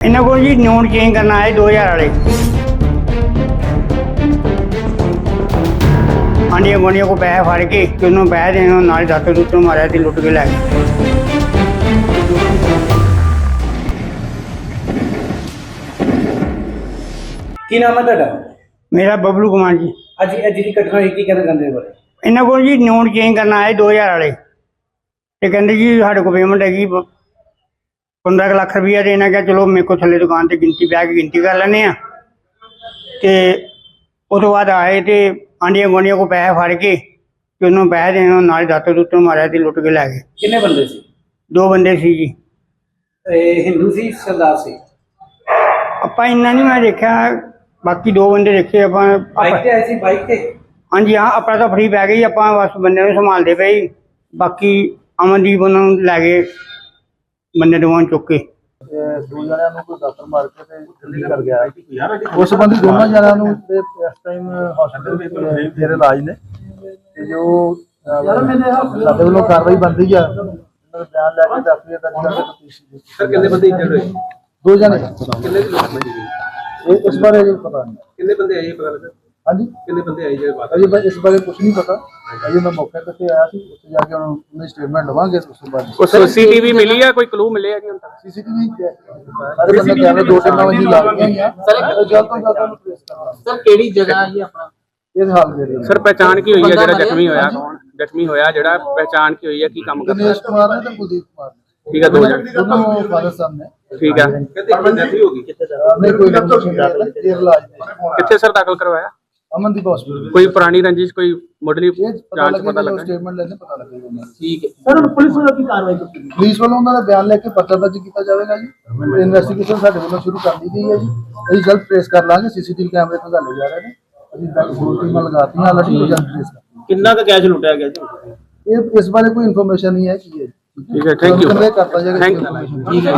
ਇਹਨਾਂ ਕੋਲ ਜੀ ਨੋਨ ਚੇਂਜ ਕਰਨ ਆਏ 2000 ਵਾਲੇ। ਆਂਡੀਆਂ ਗੋਨੀਆਂ ਕੋ ਪੈਸੇ ਫੜ ਕੇ ਤੇ ਉਹਨੂੰ ਪੈਸੇ ਦੇਣ ਨੂੰ ਨਾਲ ਦਾਤਰ ਦੁੱਤਰ ਮਾਰਿਆ ਤੇ ਲੁੱਟ ਕੇ ਲੈ ਗਏ। ਕੀ ਨਾਮ ਹੈ ਤੁਹਾਡਾ? ਮੇਰਾ ਬਬਲੂ ਕੁਮਾਰ ਜੀ। ਅੱਜ ਇਹ ਜਿਹੜੀ ਘਟਨਾ ਹੋਈ ਕੀ ਚਾਹੁੰਦੇ ਹੋ ਬਾਰੇ? ਇਹਨਾਂ ਕੋਲ ਜੀ ਨੋਨ ਚੇਂਜ ਕਰਨ ਆਏ 2000 ਵਾਲੇ। ਤੇ ਕਹਿੰਦੇ ਜੀ ਸਾਡੇ ਕੋਲ ਪੇਮੈਂਟ ਹੈਗੀ 15 ਲੱਖ ਰੁਪਈਆ ਦੇ ਇਹਨਾਂ ਕਿਹਾ ਚਲੋ ਮੇਰੇ ਕੋਲ ਥੱਲੇ ਦੁਕਾਨ ਤੇ ਗਿਣਤੀ ਬਹਿ ਕੇ ਗਿਣਤੀ ਕਰ ਲੈਂਦੇ ਆ ਤੇ ਤੋਂ ਬਾਅਦ ਆਏ ਤੇ ਆਂਡੀਆਂ ਗੋਨੀਆਂ ਕੋ ਪੈਸੇ ਫੜ ਕੇ ਤੇ ਉਹਨੂੰ ਪੈਸੇ ਦੇਣ ਨਾਲ ਦਾਤਰ ਦੁੱਤਰ ਮਾਰਿਆ ਤੇ ਲੁੱਟ ਕੇ ਲੈ ਗਏ। ਕਿੰਨੇ ਬੰਦੇ ਸੀ? ਦੋ ਬੰਦੇ ਸੀ ਜੀ। ਇਹ ਹਿੰਦੂ ਸੀ ਸਰਦਾਰ ਸੀ? ਆਪਾਂ ਇੰਨਾ ਨਹੀਂ ਮੈਂ ਦੇਖਿਆ ਬਾਕੀ ਦੋ ਬੰਦੇ ਦੇਖੇ ਆਪਾਂ ਬਾਈਕ ਆਪਾਂ- ਤੇ ਆਏ ਸੀ ਬਾਈਕ ਤੇ? ਹਾਂਜੀ ਹਾਂ ਆਪਣਾ ਤਾਂ ਫਰੀ ਪੈ ਗਈ ਆਪਾਂ ਬਸ ਬੰਦੇ ਨੂੰ ਸੰਭਾਲਦੇ ਪਏ। ਬਾਕੀ ਅਮਨਦੀਪ ਉਹਨਾਂ ਨੂੰ ਲੈ ਗਏ। ਬੰਦੇ ਦੋਵਾਂ ਨੂੰ ਚੁੱਕ ਕੇ। ਤੇ ਦੋ ਜਣਿਆਂ ਨੂੰ ਕੋਈ ਦਾਤਰ ਮਾਰ ਕੇ ਤੇ ਦਿੱਲੀ ਕਰ ਗਿਆ। ਉਸ ਸੰਬੰਧੀ ਦੋਨਾਂ ਜਣਿਆਂ ਨੂੰ ਤੇ ਇਸ ਟਾਈਮ ਹਸਪੀਟਲ ਵਿੱਚ ਜਿਹੜੇ ਇਲਾਜ ਨੇ ਤੇ ਜੋ ਸਾਡੇ ਵੱਲੋਂ ਕਾਰਵਾਈ ਬਣਦੀ ਆ ਉਹਨਾਂ ਦਾ ਬਿਆਨ ਲੈ ਕੇ ਦੱਸਦੇ ਤਾਂ ਜਿਹੜਾ ਸਰ ਕਿੰਨੇ ਬੰਦੇ ਇੰਜਰਡ ਹੋਏ? ਦੋ ਜਣੇ। ਕਿੰਨੇ ਲੋਕ ਇਹ ਇਸ ਬਾਰੇ ਅਜੇ ਪਤਾ ਨਹੀਂ। ਕਿੰਨੇ ਬੰਦੇ ਆਏ ਪਤਾ ਲੱਗਾ? ਹਾਂਜੀ। ਕਿੰਨੇ ਬੰਦੇ ਆਏ ਜਿਹੜੇ ਬਾਤ ਅਜੇ ਬਾ- ਇਸ ਬਾਰੇ ਕੁਝ ਨਹੀਂ ਪਤਾ। ਅਜੇ ਮੈਂ ਮੌਕੇ ਤੇ ਆਇਆ ਸੀ ਉੱਥੇ ਜਾ ਕੇ ਉਹਨਾਂ ਦੀ ਸਟੇਟਮੈਂਟ ਲਵਾਂਗੇ ਉਸ ਤੋਂ ਬਾਅਦ। ਕੋਈ ਸੀਸੀਟੀਵੀ ਮਿਲੀ ਆ? ਕੋਈ ਕਲੂ ਮਿਲੇ ਆ ਜੀ ਹੁਣ ਤੱਕ? ਸੀਸੀਟੀਵੀ ਸਾਰੇ ਬੰਦੇ ਕੈਮਰੇ ਦੋ ਤਿੰਨ ਵਜੇ ਲਾ ਗਈਆਂ ਆ ਸਰ ਜਲਦ ਤੋਂ ਜਲਦ ਉਹਨੂੰ trace ਕਰਨਾ ਸਰ ਕਿਹੜੀ ਜਗ੍ਹਾ ਹੈ ਜੀ ਆਪਣਾ? ਇਹ ਹਾਲ ਦੇ ਰਹੇ ਸਰ ਪਹਿਚਾਣ ਕੀ ਹੋਈ ਆ ਬੰਦਾ ਜਿਹੜਾ ਮਾਰਿਆ? ਜ਼ਖਮੀ ਹੋਇਆ? ਹਾਂਜੀ। ਕੌਣ ਜ਼ਖਮੀ ਹੋਇਆ ਜਿਹੜਾ ਪਹਿਚਾਣ ਕੀ ਹੋਈ ਆ ਕੀ ਕੰਮ ਕਰਦਾ? ਦਿਨੇਸ਼ ਕੁਮਾਰ ਨੇ ਤੇ ਕੁਲਦੀਪ ਕੁਮਾਰ ਨੇ। ਠੀਕ ਆ ਦੋ ਜਣੇ। ਦੋਨੋਂ ਫਾਦਰ ਸਾਹਿਬ ਨੇ। ਠੀਕ ਆ। ਕਹਿੰਦੇ ਇੱਕ ਬੰਦੇ ਹੋ ਗਈ ਨਹੀਂ ਕੋਈ ਨਹੀਂ ਜੇਰ ਇਲਾਜ ਨੇ ਕਿੱਥੇ ਸਰ ਦਾਖਲ ਕਰਵਾਇਆ? ਅਮਨਦੀਪ ਹਸਪੀਟਲ ਕੋਈ ਪੁਰਾਣੀ ਰੰਜਿਸ਼ ਕੋਈ ਮੁੱਢਲੀ ਪਤਾ ਜਾਂਚ ਲੱਗੇ ਪਤਾ ਲੱਗਾ ਸਟੇਟਮੈਂਟ ਲੈਣੇ ਪਤਾ ਲੱਗੇਗਾ ਉਹਨਾਂ ਠੀਕ ਹੈ। ਸਰ ਹੁਣ ਪੁਲਿਸ ਵੱਲੋਂ ਕੀ ਕਾਰਵਾਈ ਕੀਤੀ ਪੁਲਿਸ ਵੱਲੋਂ ਉਹਨਾਂ ਦਾ ਬਿਆਨ ਲੈ ਕੇ ਪਰਚਾ ਦਰਜ ਕੀਤਾ ਜਾਵੇਗਾ ਜੀ। ਇਨਵੈਸਟੀਗੇਸ਼ਨ ਸਾਡੇ ਵੱਲੋਂ ਸ਼ੁਰੂ ਕਰ ਦਿੱਤੀ ਗਈ ਹੈ ਜੀ। ਅਸੀਂ ਜਲਦ ਟ੍ਰੇਸ ਕਰ ਲਾਂਗੇ ਸੀਸੀਟੀਵੀ ਕੈਮਰੇ ਤੋਂ ਗੱਲ ਜਾ ਰਹੇ ਨੇ। ਅਸੀਂ ਬੈਕ ਫੋਰ ਟੀਮਾਂ ਲਗਾਤੀਆਂ ਹਾਲਾਂਕਿ ਜਲਦ ਟ੍ਰੇਸ ਕਰ ਕਿੰਨਾ ਕੁ ਕੈਸ਼ ਲੁੱਟਿਆ ਗਿਆ ਜੀ? ਇਹ ਇਸ ਬਾਰੇ ਕੋਈ ਇਨਫੋਰਮੇਸ਼ਨ ਨਹੀਂ ਹੈ ਕੀ ਹੈ ਠੀਕ ਹੈ ਥੈਂਕ ਯੂ ਕਰਤਾ ਜਾਏਗਾ। ਠੀਕ ਹੈ